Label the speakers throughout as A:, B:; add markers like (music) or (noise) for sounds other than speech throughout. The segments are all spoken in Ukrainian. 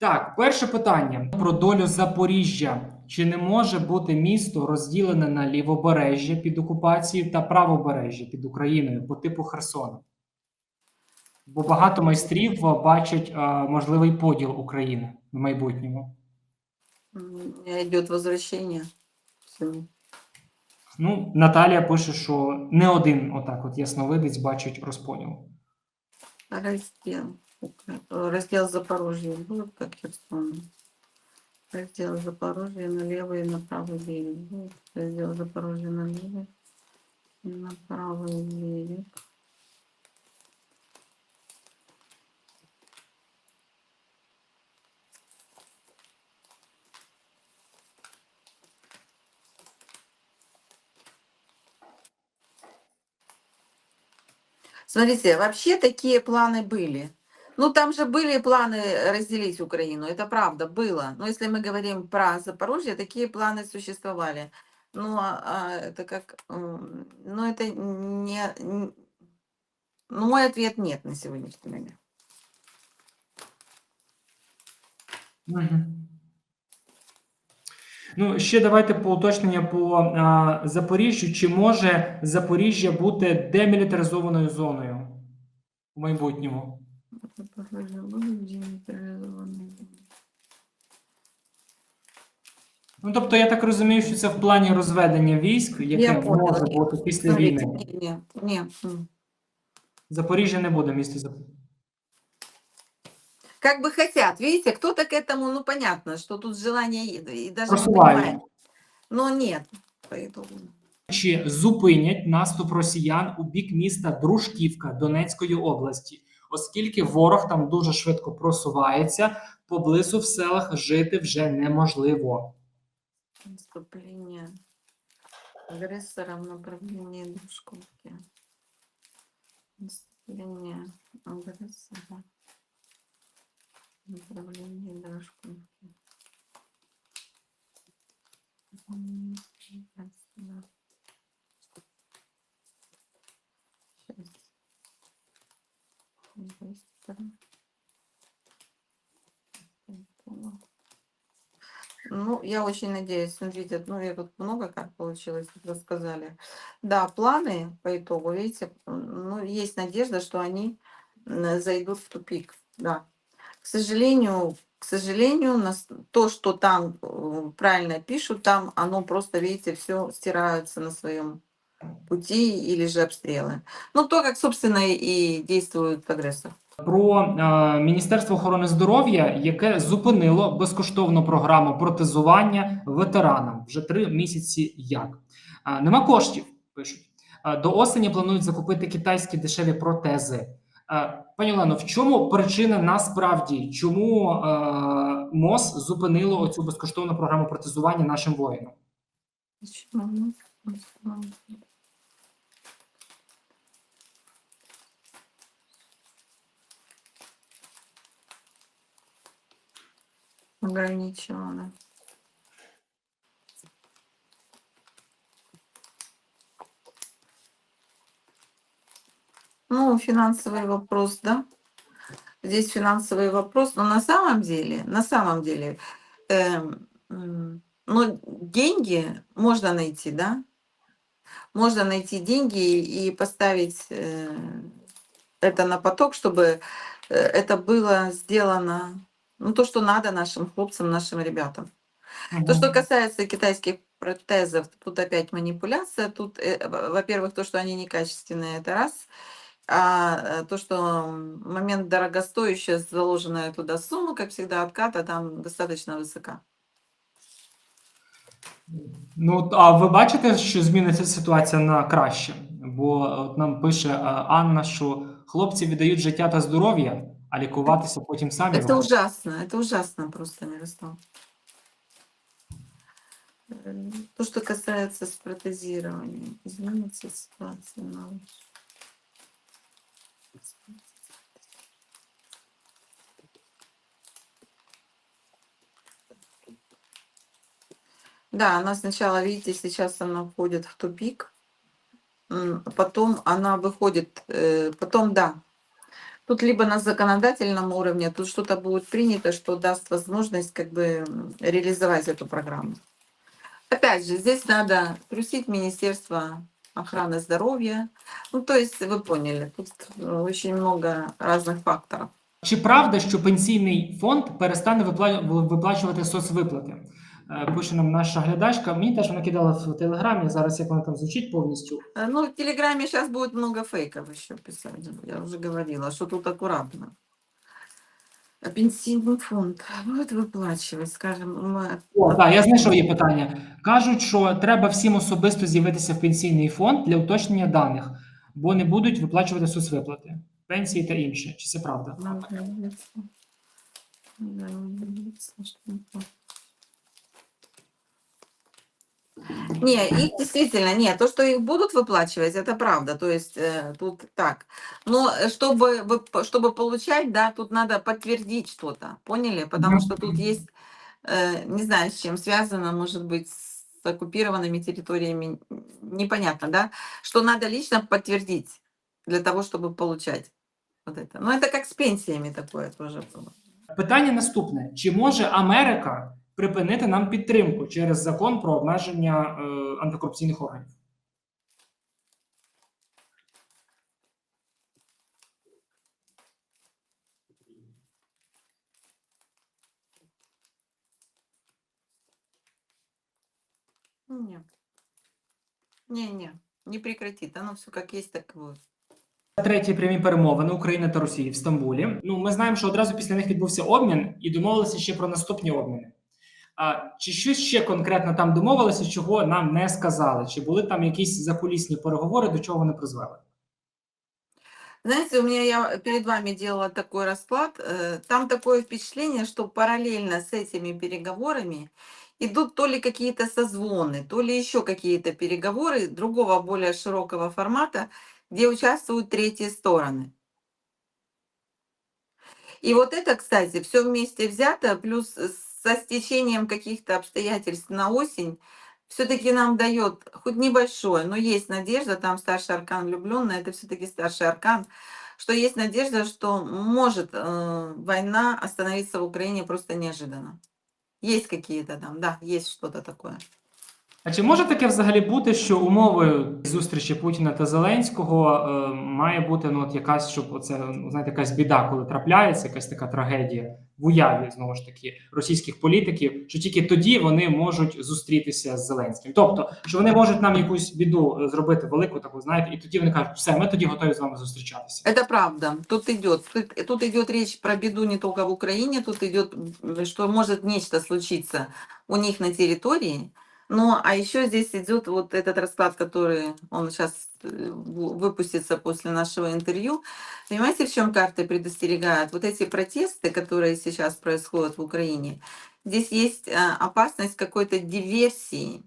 A: Так, перше питання про долю Запоріжжя. Чи не може бути місто розділене на лівобережжя під окупацією та правобережжя під Україною по типу Херсона? Бо багато майстрів е, бачать е, можливий поділ України в майбутньому.
B: Возвращение. Всё.
A: Ну, Наталія пише, що не один отак, от ясновидець бачить розподіл.
B: Раздел. Раздел Запорожья будет как Херсон. Раздел Запорожья на левый и на правый берег. Раздел Запорожья на левый и на правый берег. Смотрите, вообще такие планы были. Ну, там же были планы разделить Украину, это правда, было. Но если мы говорим про Запорожье, такие планы существовали. Ну, а, а это как... м, Ну, это не... н- Ну, мой ответ нет на сегодняшний момент.
A: Мгм. Ну, ще давайте по уточнення по а, Запоріжжю. Чи може Запоріжжя бути демілітаризованою зоною в майбутньому? Ну, тобто, я так розумію, що це в плані розведення військ, яке
B: Я
A: може
B: ні.
A: бути після війни.
B: не. м.
A: Запоріжжя не буде місто Запоріжжя.
B: Как бы хотят, видите, кто-то к этому, ну, понятно, что тут желание и даже не понимает. Но нет, по итогу.
A: Чи зупинять наступ росіян у бік міста Дружківка Донецької області, оскільки ворог там дуже швидко просувається, поблизу в селах жити вже неможливо.
B: Наступление агрессора в направлении Дружковки. Наступление агрессора в направлении Дружковки. Ну, я очень надеюсь, смотрите, ну, я тут много как получилось, рассказали. Да, планы по итогу, видите, ну, есть надежда, что они зайдут в тупик, да. К сожалению, к сожалению, нас, то, что там э, правильно пишут, там оно просто, видите, все стирается на своем пути или же обстрелы. Ну, то, как, собственно, и действует агрессор.
A: Про е, Міністерство охорони здоров'я, яке зупинило безкоштовну програму протезування ветеранам вже три місяці. Як Е, нема коштів, пишуть Е, до осені планують закупити китайські дешеві протези. Пані Олено, в чому причина насправді? Чому МОЗ зупинило оцю безкоштовну програму протезування нашим воїнам?
B: Ограничено. Ну, финансовый вопрос, да? Здесь финансовый вопрос, но на самом деле, на самом деле, эм, м, ну, деньги можно найти, да? Можно найти деньги и поставить э, это на поток, чтобы э, это было сделано, ну, то, что надо нашим хлопцам, нашим ребятам. То, что касается китайских протезов, тут опять манипуляция. Тут, э, во- во-первых, то, что они некачественные, это раз. А э, то, что м, момент дорогостоящая, заложенная туда сумма, как всегда, отката там достаточно высока.
A: Ну а ви бачите, що зміниться ситуація на краще? Бо от нам пише е, Анна, що хлопці віддають життя та здоров'я, а лікуватися потім самі
B: Это
A: мають.
B: ужасно, это ужасно просто, Мирослав. Э, То, что касается с протезированием, изменится ситуация на лучше. Да, она сначала, видите, сейчас она входит в тупик, м, потом она выходит, э, потом, да, Тут либо на законодательном уровне, тут что-то будет принято, что даст возможность как бы м, реализовать эту программу. Опять же, здесь надо трусить Министерство охраны здоровья. Ну, то есть вы поняли, тут э, очень много разных факторов.
A: Чи правда, що пенсійний фонд перестане випла- виплачувати соцвиплати? Е, Пише нам наша глядачка. Мені теж вона кидала в телеграмі. Зараз як вона там звучить повністю.
B: Э, Ну, в Телеграме сейчас будет много фейков еще писать. Я уже говорила, что тут аккуратно. А Пенсийный фонд будет выплачивать, скажем, мы
A: О, так, я знайшов її питання. Кажуть, що треба всім особисто з'явитися в пенсійний фонд для уточнення даних, бо не будуть виплачувати соцвиплати, пенсії та інше. Чи це правда?
B: Не, их действительно нет. То, что их будут выплачивать, это правда. То есть э, тут так. Но э, чтобы, чтобы получать, да, тут надо подтвердить что-то. Поняли? Потому что тут есть, э, не знаю, с чем связано, может быть, с оккупированными территориями, непонятно, да, что надо лично подтвердить для того, чтобы получать вот это. Но это как с пенсиями такое тоже было.
A: Питання наступне: чи може Америка припинити нам підтримку через закон про обмеження е, антикорупційних органів?
B: Нет. Не-не, не прекратит. Оно все как есть, так и будет.
A: Треті прямі перемовини України та Росії в Стамбулі. Ну, ми знаємо, що одразу після них відбувся обмін і домовилися ще про наступні обміни. А чи щось ще конкретно там домовилися, чого нам не сказали? Чи були там якісь закулісні переговори, до чого вони призвели?
B: Знаете, у меня я перед вами делала такой расклад. э, Там такое впечатление, что параллельно с этими переговорами идут то ли какие-то созвоны, то ли еще какие-то переговоры другого более широкого формата, где участвуют третьи стороны. И вот это, кстати, все вместе взято, плюс со стечением каких-то обстоятельств на осень, все-таки нам дает хоть небольшое, но есть надежда, там старший аркан влюбленный, это все-таки старший аркан, что есть надежда, что может э, война остановиться в Украине просто неожиданно. Есть какие-то там, да, есть что-то такое.
A: А чи може таке взагалі бути, що умовою зустрічі Путіна та Зеленського е, має бути ну от якась, щоб оце ну, знаєте, якась біда, коли трапляється, якась така трагедія В уяві знову ж таки російських політиків, що тільки тоді вони можуть зустрітися з Зеленським. Тобто, що вони можуть нам якусь біду е, зробити велику, таку знаєте, і тоді вони кажуть, все, ми тоді готові з вами зустрічатися.
B: Це правда. Тут идет, тут, тут идет річ про біду не тільки в Україні, тут идет, що може нічто случиться у них на территории. Ну, а еще здесь идет вот этот расклад, который он сейчас выпустится после нашего интервью. Понимаете, в чем карты предостерегают? Вот эти протесты, которые сейчас происходят в Украине, здесь есть э, опасность какой-то диверсии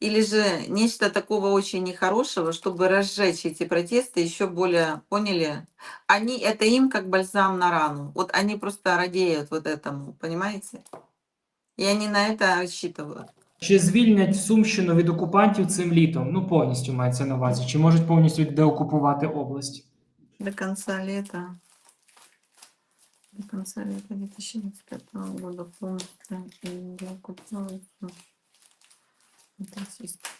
B: или же нечто такого очень нехорошего, чтобы разжечь эти протесты еще более, поняли? Они, это им как бальзам на рану. Вот они просто радеют вот этому, понимаете? И они на это рассчитывают.
A: Чи звільнять Сумщину від окупантів цим літом? Ну повністю мається на увазі. Чи можуть повністю деокупувати область?
B: До конца лета. До конца лета 2025 года полностью деоккупируется от российской.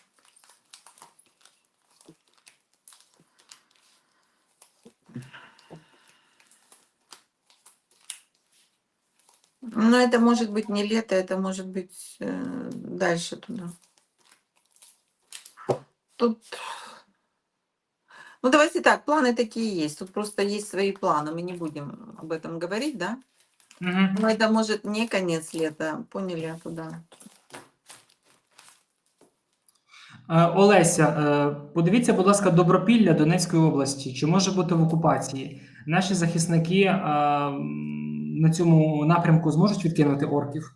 B: Но это может быть не лето, это может быть э, дальше туда. Тут ну, давайте так, планы такие есть. Тут просто есть свои планы. Мы не будем об этом говорить, да?
A: Угу.
B: Но это может не конец лета. Поняли, а куда?
A: Е, Олеся, е, подивіться, будь ласка, Добропілля Донецької області. Чи може бути в окупації? Наші захисники е, м, на цьому напрямку зможуть відкинути орків?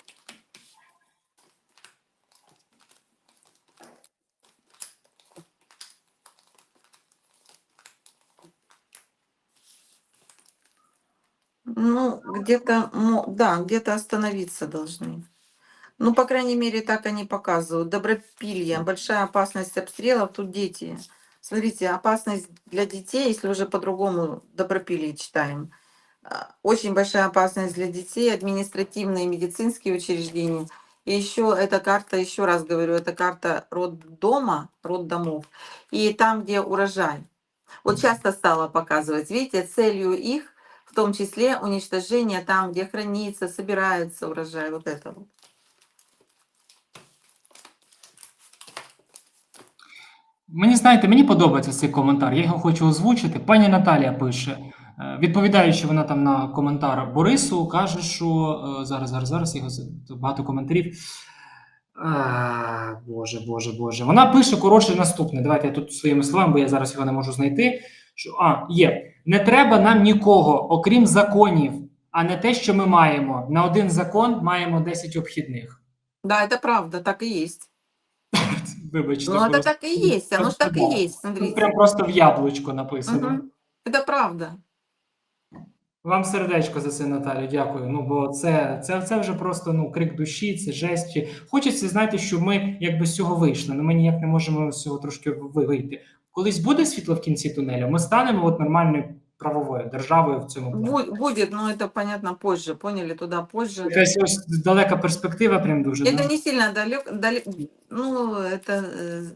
B: где-то, мо- да, где-то остановиться должны. Ну, по крайней мере, так они показывают. Добропилье, большая опасность обстрелов, тут дети. Смотрите, опасность для детей, если уже по-другому Добропилье читаем. А, Очень большая опасность для детей, административные и медицинские учреждения. И еще эта карта, еще раз говорю, это карта роддома, роддомов. И там, где урожай. Вот часто стала показывать, видите, целью их в том числе уничтожение там, где хранится, собирается урожай, вот это.
A: Мені знаєте, мені подобається цей коментар. Я його хочу озвучити. Пані Наталія пише, е, відповідаючи вона там на коментар Борису, каже, що е, зараз, зараз, зараз його багато коментарів. А, Боже, Боже, Боже. Вона пише коротше наступне. Давайте я тут своїми словами, бо я зараз його не можу знайти Що а, є. Не треба нам нікого, окрім законів, а не те, що ми маємо. На один закон маємо 10 обхідних.
B: Да, это правда, так и есть. (laughs)
A: Вибачте.
B: Ну, это
A: просто.
B: так и есть, оно ж так и
A: Да.
B: есть,
A: Тут
B: смотрите.
A: прям просто в яблучко написано.
B: Мгм. Это правда.
A: Вам сердечко за це, Наталю, дякую. Ну бо це, це, це вже просто ну крик душі, це жесть. Чи- Хочеться знаєте, щоб ми якби з цього вийшли. але ми ніяк не можемо з цього трошки ви- вийти. Колись буде світло в кінці тунелю. Ми станемо от нормальною правовою державою в цьому плані.
B: Бу- Будет, но это понятно позже, поняли, туда позже.
A: Якась ось далека перспектива, прям дуже.
B: Это
A: да?
B: не сильно далеко, ну, это э,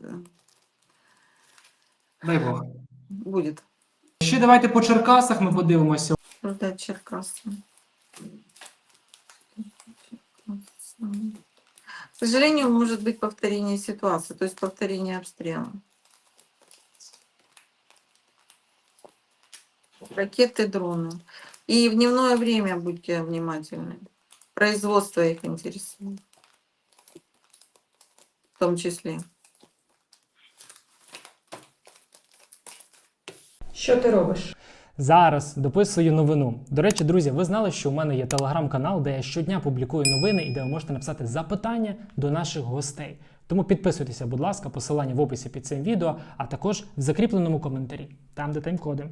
A: Дай Бог.
B: будет.
A: Ще давайте по Черкасах ми подивимося.
B: Продать Черкассы. К сожалению, может быть повторение ситуации, то есть повторение обстрела. Ракеты, дроны. И в дневное время будьте внимательны. Производство их интересует. В том числе.
C: Що ти робиш?
D: Зараз дописую новину. До речі, друзі, ви знали, що у мене є телеграм-канал, де я щодня публікую новини і де ви можете написати запитання до наших гостей. Тому підписуйтеся, будь ласка, посилання в описі під цим відео, а також в закріпленому коментарі, там де тайм-коди.